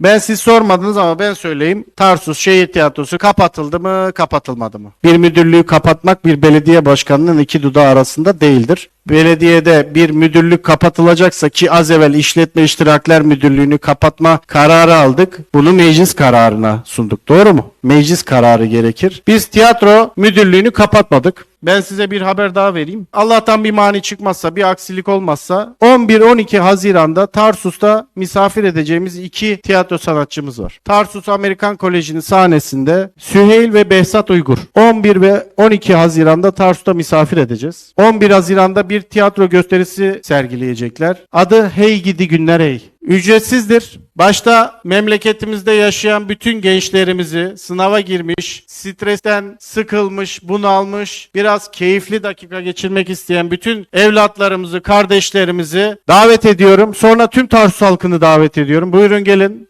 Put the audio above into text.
Ben siz sormadınız ama ben söyleyeyim. Tarsus Şehir Tiyatrosu kapatıldı mı, kapatılmadı mı? Bir müdürlüğü kapatmak bir belediye başkanının iki dudağı arasında değildir. Belediyede bir müdürlük kapatılacaksa ki az evvel işletme iştirakler müdürlüğünü kapatma kararı aldık. Bunu meclis kararına sunduk. Doğru mu? Meclis kararı gerekir. Biz tiyatro müdürlüğünü kapatmadık. Ben size bir haber daha vereyim. Allah'tan bir mani çıkmazsa, bir aksilik olmazsa 11-12 Haziran'da Tarsus'ta misafir edeceğimiz iki tiyatro sanatçımız var. Tarsus Amerikan Koleji'nin sahnesinde Süheyl ve Behzat Uygur. 11 ve 12 Haziran'da Tarsus'ta misafir edeceğiz. 11 Haziran'da bir tiyatro gösterisi sergileyecekler. Adı Hey Gidi Günler Hey. Ücretsizdir. Başta memleketimizde yaşayan bütün gençlerimizi sınava girmiş, stresten sıkılmış, bunalmış, biraz keyifli dakika geçirmek isteyen bütün evlatlarımızı, kardeşlerimizi davet ediyorum. Sonra tüm Tarsus halkını davet ediyorum. Buyurun gelin.